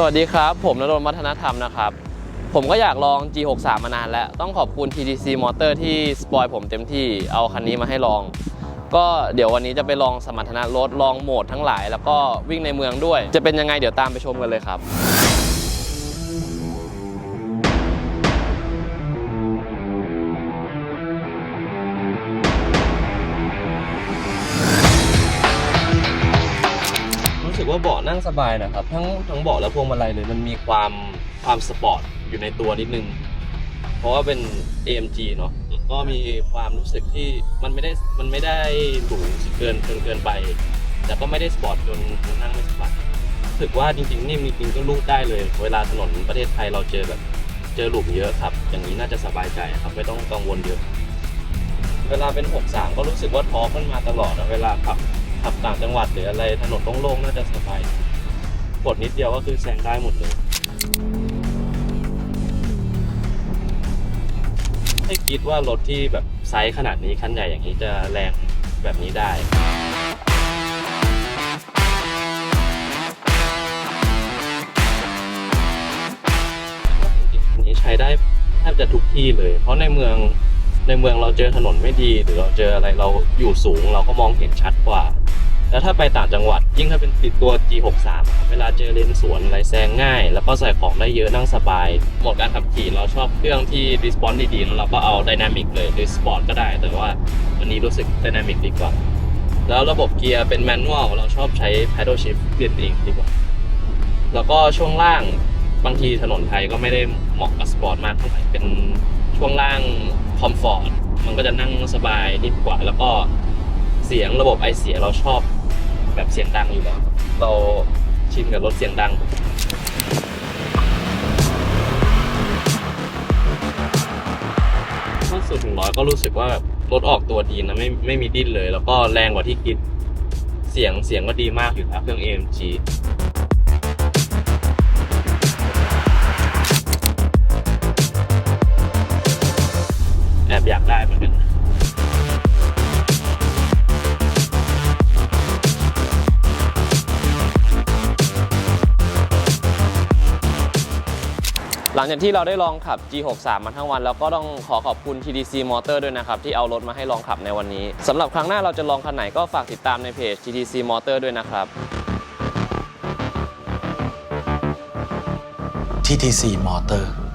สวัสดีครับ ผมนรนวัฒนธรรมนะครับ ผมก็อยากลอง G63 มานานแล้ว ต้องขอบคุณ TTC Motor ที่สปอยผมเต็มที่เอาคันนี้มาให้ลอง ก็เดี๋ยววันนี้จะไปลองสมรรถนะรถลองโหมดทั้งหลาย แล้วก็วิ่งในเมืองด้วย จะเป็นยังไงเดี๋ยวตามไปชมกันเลยครับ ว่าเบาะนั่งสบายนะครับ ทั้งทั้งเบาะและพวงมาลัยเลยมันมีความความสปอร์ตอยู่ในตัวนิดนึง เพราะว่าเป็น AMG เนาะก็มีความรู้สึกที่มันไม่ได้มันไม่ได้หรูเกินเกินเกินไป แต่ก็ไม่ได้สปอร์ตจนจนนั่งไม่สบายรู้สึกว่าจริงๆนี่มีจริงก็ลูกได้เลย เวลาถนนประเทศไทยเราเจอแบบเจอหลุมเยอะครับ อย่างนี้น่าจะสบายใจครับไม่ต้องกังวลเยอะ เวลาเป็น 63 ก็รู้สึกว่าท้อขึ้นมาตลอดนะเวลาขับ ขับต่างจังหวัดหรืออะไรถนนโล่งๆน่าจะสบายกดนิดเดียวก็คือแซงได้หมดเลยไม่คิดว่ารถที่แบบไซส์ขนาดนี้คันใหญ่อย่างนี้จะแรงแบบนี้ได้จริงๆอันนี้ใช้ได้แทบจะทุกที่เลย เพราะในเมืองในเมืองเราเจอถนนไม่ดี หรือเราเจออะไรเราอยู่สูงเราก็มองเห็นชัดกว่า แล้วถ้าไปต่างจังหวัด ยิ่งถ้าเป็นติดตัว G63 ครับเวลาเจอเลนสวนอะไรแซงง่าย แล้วก็ใส่ของได้เยอะนั่งสบาย หมดการขับขี่เราชอบเครื่องที่ response ดีๆแล้วเราก็เอา dynamic เลยหรือ sport ก็ได้ แต่ว่าวันนี้รู้สึก dynamic ดีกว่า แล้วระบบเกียร์เป็น manual เราชอบใช้ paddle shift เปลี่ยนเองดีกว่า แล้วก็ช่วงล่างบางทีถนนไทยก็ไม่ได้เหมาะกับสปอร์ตมากเท่าไหร่เป็นช่วงล่างคอมฟอร์ตมันก็จะนั่งสบายดีกว่า แล้วก็เสียงระบบไอเสียเราชอบ แบบเสียงดังอยู่แล้วเราชินกับรถเสียงดังถ้าสุดถึงร้อยก็รู้สึกว่าแบบรถออกตัวดีนะไม่ไม่มีดิ้นเลย แล้วก็แรงกว่าที่คิด เสียงเสียงก็ดีมากอยู่แล้วเครื่อง AMG หลังจากที่เราได้ลองขับ G63 มาทั้งวันแล้วก็ต้องขอขอบคุณ TDC Motor ด้วยนะครับ ที่เอารถมาให้ลองขับในวันนี้สำหรับครั้งหน้าเราจะลองคันไหนก็ฝากติดตามในเพจ TDC Motor ด้วยนะครับ TTC Motor